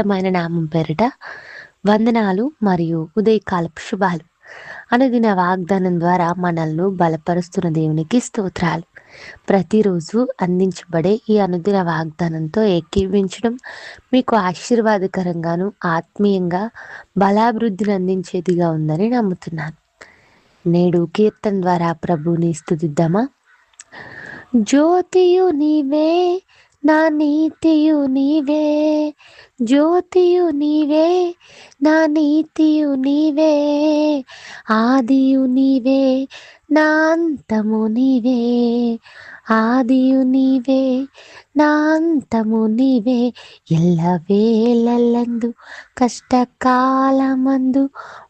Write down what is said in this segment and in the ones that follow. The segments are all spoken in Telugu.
ప్రశస్తమైన నామం పేరిట వందనాలు మరియు ఉదయకాలపు శుభాలు. అనుదిన వాగ్దానం ద్వారా మనల్ని బలపరుస్తున్న దేవునికి స్తోత్రాలు. ప్రతిరోజు అందించబడే ఈ అనుదిన వాగ్దానంతో ఏకీవించడం మీకు ఆశీర్వాదకరంగాను ఆత్మీయంగా బలాభివృద్ధిని అందించేదిగా ఉందని నమ్ముతున్నాను. నేడు కీర్తన ద్వారా ప్రభుని స్థుతిద్దామా? జ్యోతియు నీవే నా నీతియు నీవే జ్యోతియు నీవే నా నీతియు నీవే ఆదియు నీవే నా అంతము నీవే ఆదియు నీవే నా అంతము నీవే. ఎల్లవేళలందు కష్టకాలమందు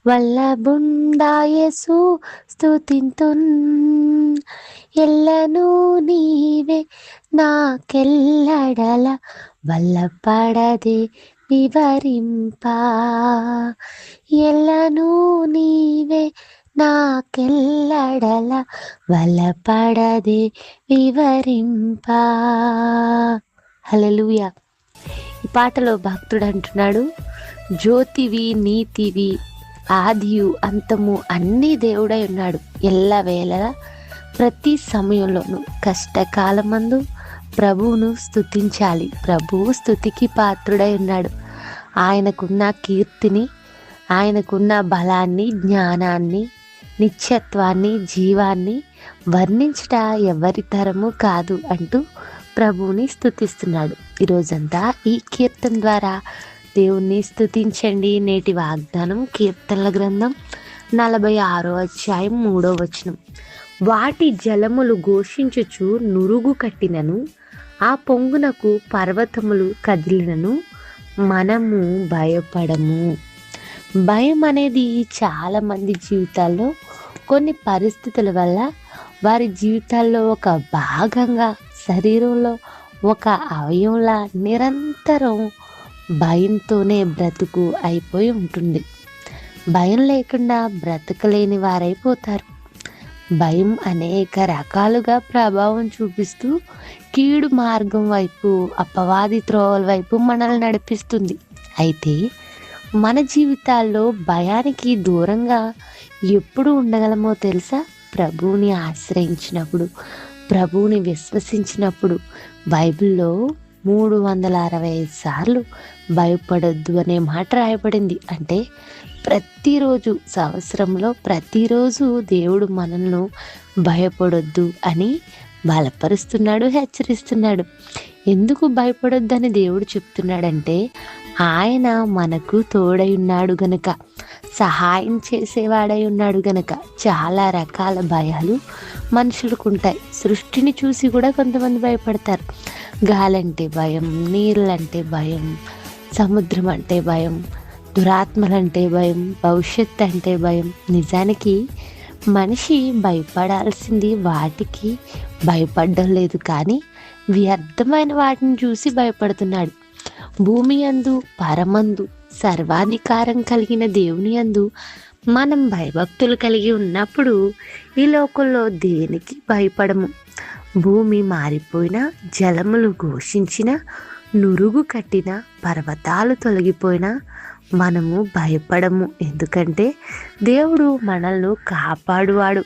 వల్లబుండాయసు స్తుతింతున్. ఎల్లను నీవే నాకెల్లడల వల్లపడది వివరింప ఎల్లను నీవే నాకెల్లడల వల్లపడదే వివరింప. హలలుయ ఈ పాటలో భక్తుడు అంటున్నాడు జ్యోతివి నీతివి ఆదియు అంతము అన్నీ దేవుడై ఉన్నాడు. ఎల్లవేళలా ప్రతి సమయంలోనూ కష్టకాలమందు ప్రభువును స్థుతించాలి ప్రభువు స్థుతికి పాత్రుడై ఉన్నాడు. ఆయనకున్న కీర్తిని ఆయనకున్న బలాన్ని జ్ఞానాన్ని నిత్యత్వాన్ని జీవాన్ని వర్ణించట ఎవరి తరము కాదు అంటూ ప్రభువుని స్థుతిస్తున్నాడు ఈరోజంతా ఈ కీర్తన ద్వారా దేవుణ్ణి స్థుతించండి నేటి వాగ్దానం కీర్తనల గ్రంథం నలభై ఆరో అధ్యాయం మూడో వచనం. వాటి జలములు ఘోషించుచు నురుగు కట్టినను ఆ పొంగునకు పర్వతములు కదిలినను మనము భయపడము. భయం అనేది చాలా మంది జీవితాల్లో కొన్ని పరిస్థితుల వల్ల వారి జీవితాల్లో ఒక భాగంగా శరీరంలో ఒక అవయంలా నిరంతరం భయంతోనే బ్రతుకు అయిపోయి ఉంటుంది. భయం లేకుండా బ్రతకలేని వారైపోతారు. భయం అనేక రకాలుగా ప్రభావం చూపిస్తూ కీడు మార్గం వైపు అపవాది త్రోవల వైపు మనల్ని నడిపిస్తుంది. అయితే మన జీవితాల్లో భయానికి దూరంగా ఎప్పుడు ఉండగలమో తెలుసా? ప్రభువుని ఆశ్రయించినప్పుడు ప్రభువుని విశ్వసించినప్పుడు బైబిల్లో మూడు వందల అరవై ఐదు సార్లు భయపడొద్దు అనే మాట రాయబడింది. అంటే ప్రతిరోజు సంవత్సరంలో ప్రతిరోజు దేవుడు మనల్ని భయపడొద్దు అని బలపరుస్తున్నాడు హెచ్చరిస్తున్నాడు. ఎందుకు భయపడొద్దని దేవుడు చెప్తున్నాడంటే ఆయన మనకు తోడై ఉన్నాడు గనక సహాయం చేసేవాడై ఉన్నాడు గనక. చాలా రకాల భయాలు మనుషులకు ఉంటాయి. సృష్టిని చూసి కూడా కొంతమంది భయపడతారు. గాలంటే భయం నీళ్ళంటే భయం సముద్రం అంటే భయం దురాత్మలంటే భయం భవిష్యత్ అంటే భయం. నిజానికి మనిషి భయపడాల్సింది వాటికి భయపడడం లేదు కానీ వ్యర్థమైన వాటిని చూసి భయపడుతున్నాడు. భూమి అందు పరమందు సర్వాధికారం కలిగిన దేవుని అందు మనం భయభక్తులు కలిగి ఉన్నప్పుడు ఈ లోకంలో దేనికి భయపడము? భూమి మారిపోయిన జలములు ఘోషించిన నురుగు కట్టిన పర్వతాలు తొలగిపోయినా మనము భయపడము. ఎందుకంటే దేవుడు మనల్ని కాపాడువాడు.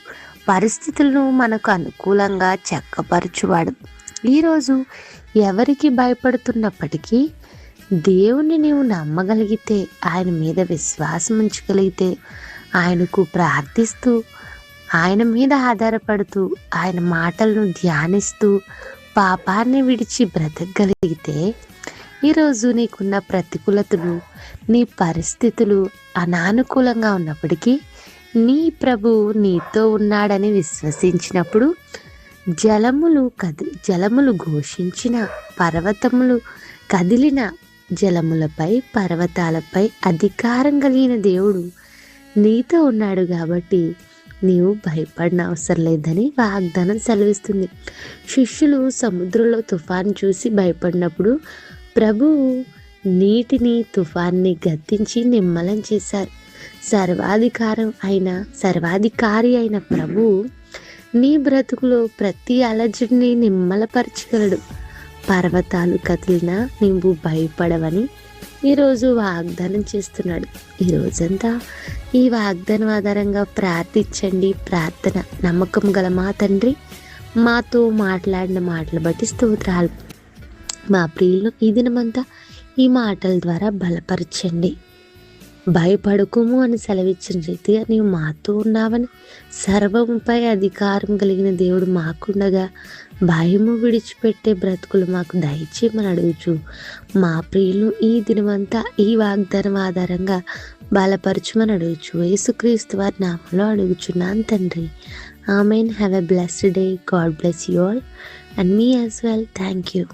పరిస్థితులను మనకు అనుకూలంగా చక్కపరచువాడు. ఈరోజు ఎవరికి భయపడుతున్నప్పటికీ దేవుని నీవు నమ్మగలిగితే ఆయన మీద విశ్వాసం ఉంచగలిగితే ఆయనకు ప్రార్థిస్తూ ఆయన మీద ఆధారపడుతూ ఆయన మాటలను ధ్యానిస్తూ పాపాన్ని విడిచి బ్రతకగలిగితే ఈరోజు నీకున్న ప్రతికూలతలు నీ పరిస్థితులు అనానుకూలంగా ఉన్నప్పటికీ నీ ప్రభు నీతో ఉన్నాడని విశ్వసించినప్పుడు జలములు కది జలములు ఘోషించిన పర్వతములు కదిలిన జలములపై పర్వతాలపై అధికారం కలిగిన దేవుడు నీతో ఉన్నాడు కాబట్టి నీవు భయపడిన అవసరం లేదని వాగ్దానం సెలవిస్తుంది. శిష్యులు సముద్రంలో తుఫాన్ చూసి భయపడినప్పుడు ప్రభువు నీటిని తుఫాన్ని గద్దించి నిమ్మలం చేశారు. సర్వాధికారం అయిన సర్వాధికారి అయిన ప్రభువు నీ బ్రతుకులో ప్రతి అలజడిని నిమ్మలపరచగలడు. పర్వతాలు కదిలినా నీవు భయపడవని ఈరోజు వాగ్దానం చేస్తున్నాడు. ఈ రోజంతా ఈ వాగ్దానం ఆధారంగా ప్రార్థించండి ప్రార్థన నమ్మకం గల మా తండ్రి మాతో మాట్లాడిన మాటలు బట్టి స్తోత్రాలు. మా ప్రియులు ఈ దినమంతా ఈ మాటల ద్వారా బలపరచండి. భయపడకుము అని సెలవిచ్చిన రీతిగా నీవు మాతో ఉన్నావని సర్వంపై అధికారం కలిగిన దేవుడు మాకుండగా భయము విడిచిపెట్టే బ్రతుకులు మాకు దయచేయమని అడుగుచు. మా ప్రియులు ఈ దినమంతా ఈ వాగ్దానం ఆధారంగా బలపరచమని అడుగుచు. యేసుక్రీస్తు వారి నామంలో అడుగుచున్నాను తండ్రి. Amen. Have a blessed day. God bless you all. And me as well. Thank you.